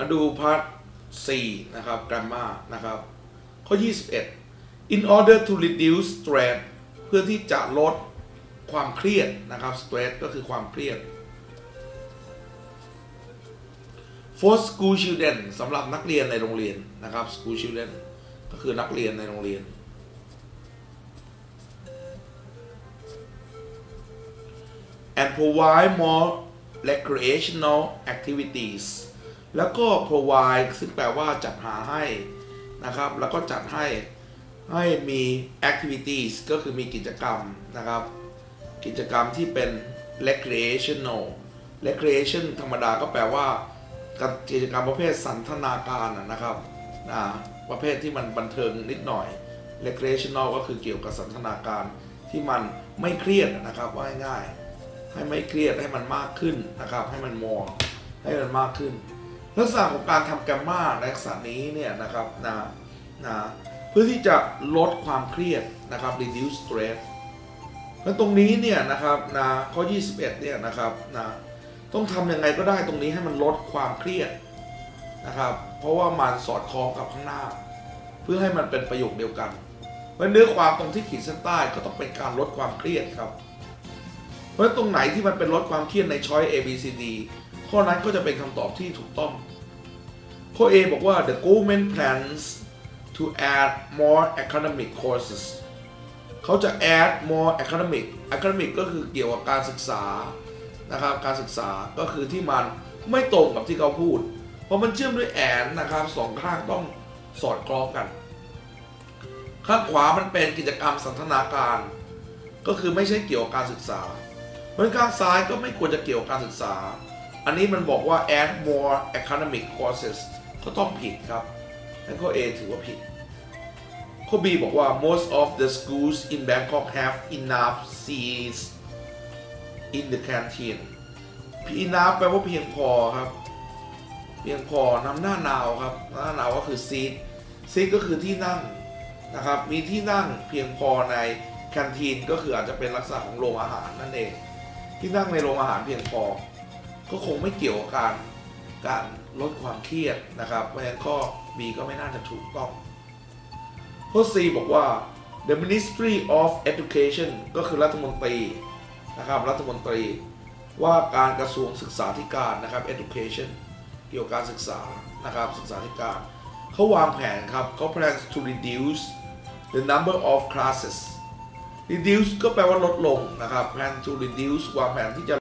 มาดูพาร์ท4นะครับ grammar นะครับ ข้อ 21 in order to reduce stress เพื่อที่จะลดความเครียดนะครับ stress ก็คือความเครียด for school children สำหรับนักเรียนในโรงเรียนนะครับ school children ก็คือนักเรียนในโรงเรียน and provide more recreational activities แล้วก็ provide ซึ่งแปลว่าจัดหาให้นะครับ แล้วก็จัดให้ให้มี activities ก็คือมีกิจกรรมนะครับ กิจกรรมที่เป็น recreational recreation ธรรมดาก็แปลว่ากิจกรรมประเภทสันทนาการนะครับนะประเภทที่มันบันเทิงนิดหน่อย recreational ก็คือเกี่ยวกับสันทนาการที่มันไม่เครียดนะครับว่าง่ายๆให้ไม่เครียดให้มันมากขึ้นนะครับ ให้มันมองให้มันมากขึ้น ลักษณะของการทำแกมมาในลักษณะนี้เนี่ยนะครับนะนะเพื่อที่จะลดความเครียดนะครับ reduce stress แล้วตรงนี้เนี่ยนะครับนะข้อ 21เนี่ยนะครับนะต้องทำยังไงก็ได้ตรงนี้ให้มันลดความเครียดนะครับ เพราะว่ามันสอดคล้องกับข้างหน้า เพื่อให้มันเป็นประโยคเดียวกันเพราะเนื้อความตรงที่ขีดเส้นใต้ก็ต้องเป็นการลดความเครียดครับ เพราะตรงไหนที่มันเป็นลดความเครียดในช้อย A B C D ข้อนั้นก็จะเป็นคำตอบที่ถูกต้อง ข้อ A บอกว่า the government plans to add more academic courses เขาจะ add more academic academic ก็คือเกี่ยวกับการศึกษานะครับการศึกษาก็คือที่มันไม่ตรงกับที่เขาพูด เพราะมันเชื่อมด้วยแอนนะครับสองข้างต้องสอดคล้องกัน ข้างขวามันเป็นกิจกรรมสันทนาการ ก็คือไม่ใช่เกี่ยวกับการศึกษาเพราะข้างซ้ายก็ไม่ควรจะเกี่ยวกับการศึกษา อันนี้มันบอกว่า add more academic courses ก็ต้องผิดครับงั้นข้อ A ถือว่าผิด ข้อ B บอกว่า most of the schools in Bangkok have enough seats in the canteen enough แปลว่าเพียงพอครับ เพียงพอนำหน้าหนาวครับ หน้าหนาวก็คือ seat seat ก็คือที่นั่งนะครับ มีที่นั่งเพียงพอในแคนทีนก็คืออาจจะเป็นลักษณะของโรงอาหารนั่นเอง ที่นั่งในโรงอาหารเพียงพอ ก็คงไม่เกี่ยวกับการการลดความเครียดนะครับ เพราะฉะนั้นข้อ B ก็ไม่น่าจะถูกต้อง ข้อ C บอกว่า the Ministry of Education ก็คือรัฐมนตรีนะครับรัฐมนตรีว่าการกระทรวงศึกษาธิการนะครับ education เกี่ยวกับการศึกษานะครับศึกษาธิการเขาวางแผนครับเขา plans to reduce the number of classes reduce ก็แปลว่าลดลงนะครับ plan to reduce วางแผนที่จะ